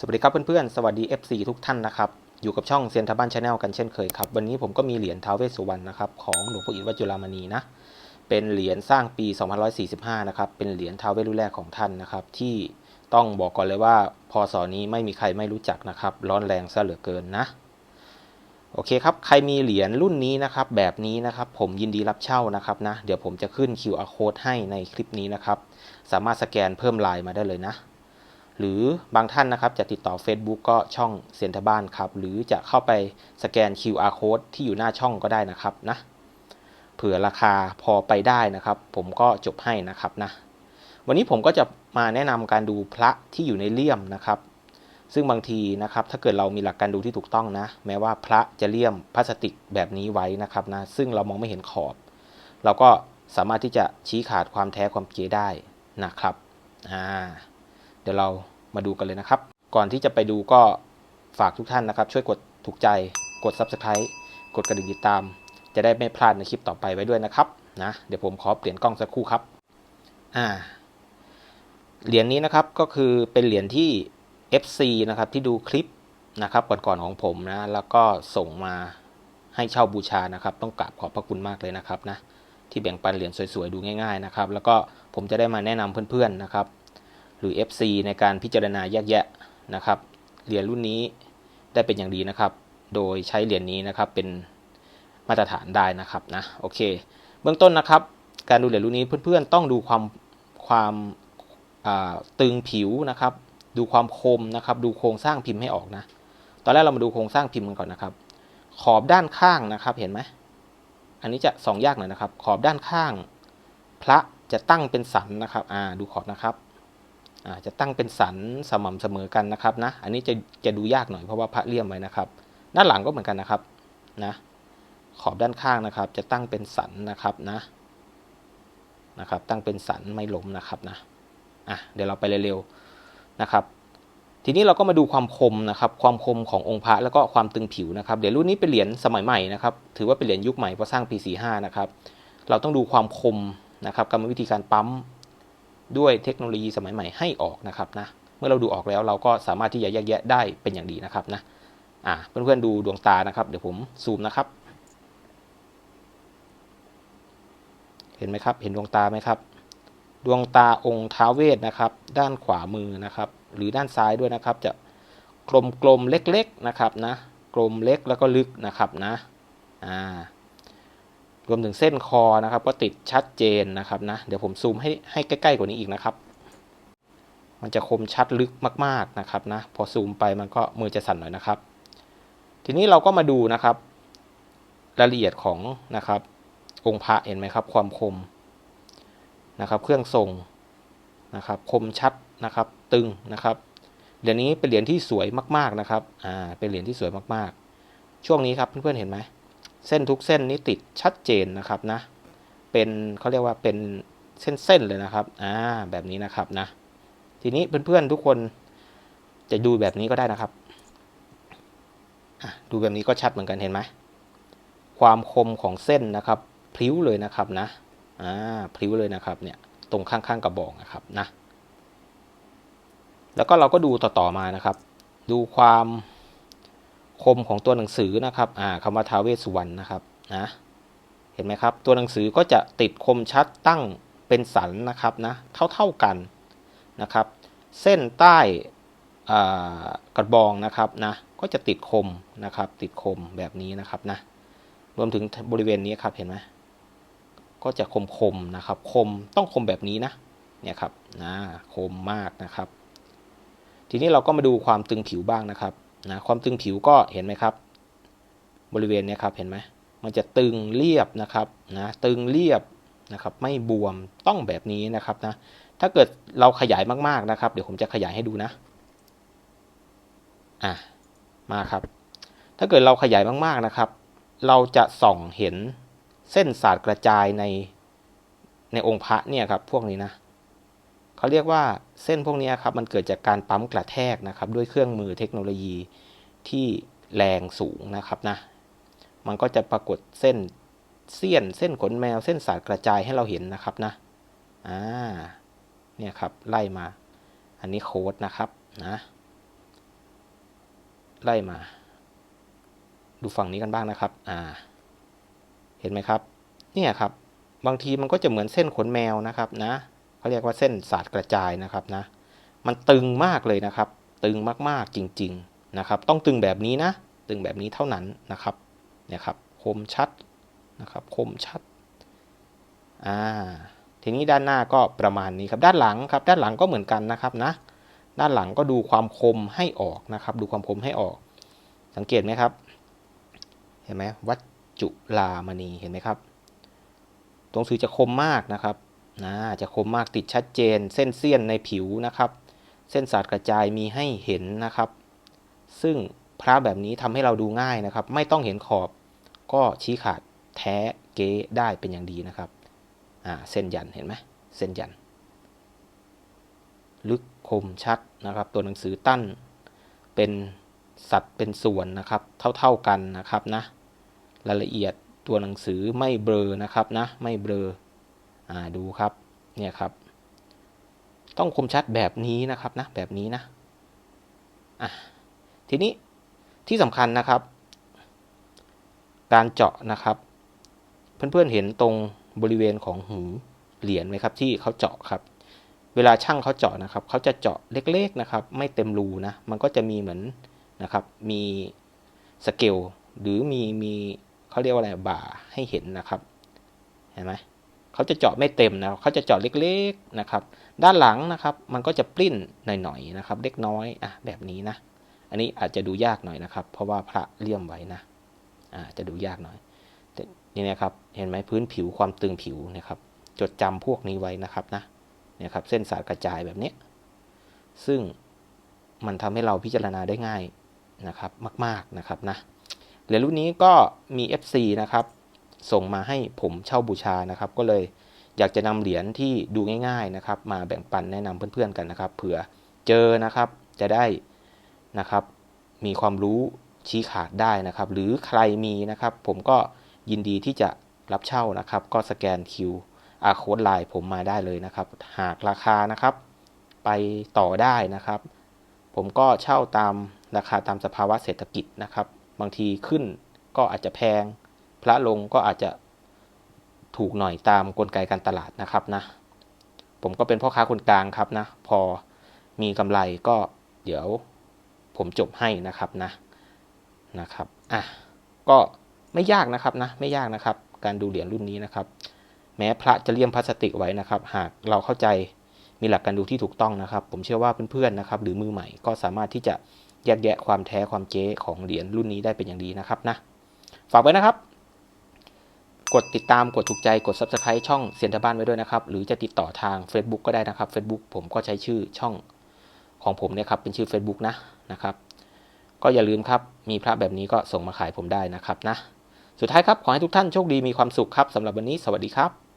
สวัสดีครับเพื่อนๆ สวัสดี FC ทุกท่านนะครับ อยู่กับช่องเซียนทบ้านชาแนลกันเช่นเคยครับ วันนี้ผมก็มีเหรียญท้าวเวสสุวรรณนะครับของหลวงพ่ออินวัจุฬามณีนะ เป็นเหรียญสร้างปี2545 นะครับ เป็นเหรียญท้าวเวสรุ่นแรกของท่านนะครับ ที่ต้องบอกก่อนเลยว่าพศนี้ไม่มีใครไม่รู้จักนะครับ ร้อนแรงซะเหลือเกินนะ โอเคครับ ใครมีเหรียญรุ่นนี้นะครับ แบบนี้นะครับ ผมยินดีรับเช่านะครับนะ เดี๋ยวผมจะขึ้น QR code ให้ในคลิปนี้นะครับ สามารถสแกนเพิ่มไลน์มาได้เลยนะ หรือบางท่านนะครับจะติดต่อ Facebook ก็ช่องเซียนทบ้านครับ หรือจะเข้าไปสแกน QR code ที่อยู่หน้าช่องก็ได้นะครับนะเผื่อราคาพอไปได้นะครับ ผมก็จบให้นะครับนะวันนี้ผมก็จะมาแนะนำการดูพระที่อยู่ในเลี่ยมนะครับ ซึ่งบางทีนะครับ ถ้าเกิดเรามีหลักการดูที่ถูกต้องนะ แม้ว่าพระจะเลี่ยมพลาสติกแบบนี้ไว้นะครับนะซึ่งเรามองไม่เห็นขอบ เราก็สามารถที่จะชี้ขาดความแท้ความเก๋ได้นะครับอ่า ดี๋ยวเรามาดูกันเลยนะครับ ก่อนที่จะไปดูก็ฝากทุกท่านนะครับ ช่วยกดถูกใจกด Subscribe กดกระดิ่งติดตาม จะได้ไม่พลาดในคลิปต่อไปไว้ด้วยนะครับนะเดี๋ยวผมขอเปลี่ยนกล้องสักครู่ครับอ่าเหรียญนี้นะครับก็คือเป็นเหรียญที่ FC นะครับที่ดูคลิปนะครับก่อนๆของผมนะแล้วก็ส่งมาให้เช่าบูชานะครับ ต้องกราบขอบพระคุณมากเลยนะครับนะที่แบ่งปันเหรียญสวยๆดูง่ายๆนะครับ แล้วก็ผมจะได้มาแนะนำเพื่อนๆนะครับ หรือ FC ในการพิจารณาแยกแยะนะครับเหรียญรุ่นนี้ได้เป็นอย่างดีนะครับ โดยใช้เหรียญนี้นะครับเป็นมาตรฐานได้นะครับนะโอเค เบื้องต้นนะครับ การดูเหรียญรุ่นนี้เพื่อนๆ ต้องดูความความตึงผิวนะครับ ดูความคมนะครับ ดูโครงสร้างพิมพ์ให้ออกนะ ตอนแรกเรามาดูโครงสร้างพิมพ์กันก่อนนะครับ ขอบด้านข้างนะครับเห็นไหมอันนี้จะสองยากหน่อยนะครับ ขอบด้านข้าง พระจะตั้งเป็นสันนะครับอ่าดูขอบนะครับ จะตั้งเป็นสันสม่ำเสมอกันนะครับนะ อันนี้จะจะดูยากหน่อยเพราะว่าพระเลี่ยมไว้นะครับ ด้านหลังก็เหมือนกันนะครับนะขอบด้านข้างนะครับ จะตั้งเป็นสันนะครับนะนะครับ ตั้งเป็นสันไม่ล้มนะครับนะอะเดี๋ยวเราไปเร็วๆนะครับ ทีนี้เราก็มาดูความคมนะครับ ความคมขององค์พระแล้วก็ความตึงผิวนะครับเดี๋ยวรุ่นนี้เป็นเหรียญสมัยใหม่นะครับ ถือว่าเป็นเหรียญยุคใหม่เพราะสร้างปี45นะครับ เราต้องดูความคมนะครับกรรมวิธีการปั๊ม ด้วยเทคโนโลยีสมัยใหม่ให้ออกนะครับนะเมื่อเราดูออกแล้วเราก็สามารถที่จะแยกแยะได้เป็นอย่างดีนะครับนะอ่าเพื่อนๆดูดวงตานะครับ เดี๋ยวผมซูมนะครับ เห็นไหมครับ เห็นดวงตาไหมครับ ดวงตาองค์ท้าเวทนะครับ ด้านขวามือนะครับ หรือด้านซ้ายด้วยนะครับ จะกลมกลมๆเล็กๆนะครับนะกลมเล็กแล้วก็ลึกนะครับนะอ่า รวมถึงเส้นคอนะครับ ก็ติดชัดเจนนะครับนะเดี๋ยวผมซูมให้ให้ใกล้ๆกว่านี้อีกนะครับ มันจะคมชัดลึกมาก ๆนะครับนะพอซูมไปมันก็มือจะสั่นหน่อยนะครับ ทีนี้เราก็มาดูนะครับ รายละเอียดของนะครับ องค์พระเห็นไหมครับ ความคมนะครับ เครื่องทรงนะครับ คมชัดนะครับ ตึงนะครับเหรียญนี้เป็นเหรียญที่สวยมากๆนะครับ อ่า เป็นเหรียญที่สวยมากๆ ช่วงนี้ครับเพื่อนๆเห็นไหม เส้นทุกเส้นนี้ติดชัดเจนนะครับนะ เป็นเขาเรียกว่าเป็นเส้นๆเลยนะครับ อ่า แบบนี้นะครับนะ ทีนี้เพื่อนๆทุกคนจะดูแบบนี้ก็ได้นะครับ ดูแบบนี้ก็ชัดเหมือนกันเห็นไหม ความคมของเส้นนะครับพลิ้วเลยนะครับนะ อ่าพลิ้วเลยนะครับเนี่ยตรงข้างๆกระบอกนะครับนะ แล้วก็เราก็ดูต่อๆมานะครับ ดูความ คมของตัวหนังสือนะครับอ่าคำว่าท้าวเวสสุวรรณนะครับนะเห็นไหมครับ ตัวหนังสือก็จะติดคมชัดตั้งเป็นสันนะครับนะเท่าๆกันนะครับ เส้นใต้กระบองนะครับนะก็จะติดคมนะครับ ติดคมแบบนี้นะครับนะรวมถึงบริเวณนี้ครับเห็นไหมก็จะคมคมนะครับ คมต้องคมแบบนี้นะเนี่ยครับนะคมมากนะครับ ทีนี้เราก็มาดูความตึงผิวบ้างนะครับ นะความตึงผิวก็เห็นไหมครับ บริเวณเนี้ยครับเห็นไหมมันจะตึงเรียบนะครับนะตึงเรียบนะครับไม่บวมต้องแบบนี้นะครับนะถ้าเกิดเราขยายมากๆนะครับ เดี๋ยวผมจะขยายให้ดูนะอะมาครับ ถ้าเกิดเราขยายมากๆนะครับ เราจะส่องเห็นเส้นสาดกระจายในในองค์พระเนี่ยครับพวกนี้นะ เขาเรียกว่าเส้นพวกนี้ครับมันเกิดจากการปั๊มกระแทกนะครับด้วยเครื่องมือเทคโนโลยีที่แรงสูงนะครับนะ มันก็จะปรากฏเส้นเสี้ยนเส้นขนแมวเส้นสาดกระจายให้เราเห็นนะครับนะ อ่า เนี่ยครับไล่มา อันนี้โค้ดนะครับนะ ไล่มา ดูฝั่งนี้กันบ้างนะครับ อ่า เห็นไหมครับ เนี่ยครับ บางทีมันก็จะเหมือนเส้นขนแมวนะครับนะ เขาเรียกว่าเส้นสาดกระจายนะครับนะ มันตึงมากเลยนะครับ ตึงมากๆจริงๆนะครับ ต้องตึงแบบนี้นะ ตึงแบบนี้เท่านั้นนะครับ เนี่ยครับ คมชัดนะครับ คมชัด อ่า ทีนี้ด้านหน้าก็ประมาณนี้ครับ ด้านหลังครับ ด้านหลังก็เหมือนกันนะครับนะ ด้านหลังก็ดูความคมให้ออกนะครับ ดูความคมให้ออก สังเกตไหมครับ เห็นไหมวัดจุลามณี เห็นไหมครับ ตรงสือจะคมมากนะครับ นะจะคมมากติดชัดเจน เส้นเสี้ยนในผิวนะครับ เส้นสาดกระจายมีให้เห็นนะครับ ซึ่งพระแบบนี้ทำให้เราดูง่ายนะครับ ไม่ต้องเห็นขอบก็ชี้ขาดแท้เก๊ได้เป็นอย่างดีนะครับอ่าเส้นยันเห็นไหมเส้นยัน ลึกคมชัดนะครับ ตัวหนังสือตั้นเป็นสัดเป็นส่วนนะครับ เท่าๆกันนะครับนะรายละเอียดตัวหนังสือไม่เบลอนะครับนะไม่เบลอ ดูครับ เนี่ยครับ ต้องคมชัดแบบนี้นะครับนะ แบบนี้นะอะทีนี้ที่สำคัญนะครับ การเจาะนะครับ เพื่อนๆเห็นตรงบริเวณของหูเหรียญไหมครับ ที่เขาเจาะครับ เวลาช่างเขาเจาะนะครับ เขาจะเจาะเล็กๆนะครับ ไม่เต็มรูนะ มันก็จะมีเหมือนนะครับ มีสเกลหรือมีมีเขาเรียกว่าอะไรบ่าให้เห็นนะครับ เห็นไหม เขาจะเจาะไม่เต็มนะเขาจะเจาะเล็กๆนะครับ ด้านหลังนะครับ มันก็จะปลิ้นหน่อยๆนะครับ เล็กน้อยอะแบบนี้นะ อันนี้อาจจะดูยากหน่อยนะครับ เพราะว่าพระเลี่ยมไว้นะอ่าจะดูยากหน่อยแต่นี่นะครับเห็นไหมพื้นผิวความตึงผิวนะครับ จดจำพวกนี้ไว้นะครับนะเนี่ยครับเส้นสายกระจายแบบนี้ ซึ่งมันทำให้เราพิจารณาได้ง่ายนะครับมาก ๆนะครับนะเหรียญรุ่นนี้ก็มี FC นะครับ ส่งมาให้ผมเช่าบูชานะครับ ก็เลยอยากจะนำเหรียญที่ดูง่ายๆนะครับ มาแบ่งปันแนะนำเพื่อนๆกันนะครับ เผื่อเจอนะครับจะได้นะครับ มีความรู้ชี้ขาดได้นะครับ หรือใครมีนะครับ ผมก็ยินดีที่จะรับเช่านะครับ ก็สแกนคิวอาโค้ดไลน์ผมมาได้เลยนะครับ หากราคานะครับ ไปต่อได้นะครับ ผมก็เช่าตามราคาตามสภาวะเศรษฐกิจนะครับ บางทีขึ้นก็อาจจะแพง พระลงก็อาจจะถูกหน่อยตามกลไกการตลาดนะครับนะ ผมก็เป็นพ่อค้าคนกลางครับนะ พอมีกำไรก็เดี๋ยวผมจบให้นะครับนะนะครับอะก็ไม่ยากนะครับนะไม่ยากนะครับ การดูเหรียญรุ่นนี้นะครับ แม้พระจะเลี่ยมพลาสติกไว้นะครับ หากเราเข้าใจมีหลักการดูที่ถูกต้องนะครับ ผมเชื่อว่าเพื่อนๆนะครับ หรือมือใหม่ก็สามารถที่จะแยกแยะความแท้ความเจ๊ของเหรียญรุ่นนี้ได้เป็นอย่างดีนะครับนะฝากไว้นะครับ กดติดตามกดถูกใจกด subscribe ช่องเสียนทบ้านไว้ด้วยนะครับ หรือจะติดต่อทาง Facebook ก็ได้นะครับ Facebook ผมก็ใช้ชื่อช่องของผมเนี่ยครับเป็นชื่อ Facebook นะนะครับ ก็อย่าลืมครับมีพระแบบนี้ก็ส่งมาขายผมได้นะครับนะ สุดท้ายครับขอให้ทุกท่านโชคดีมีความสุขครับสำหรับวันนี้สวัสดีครับ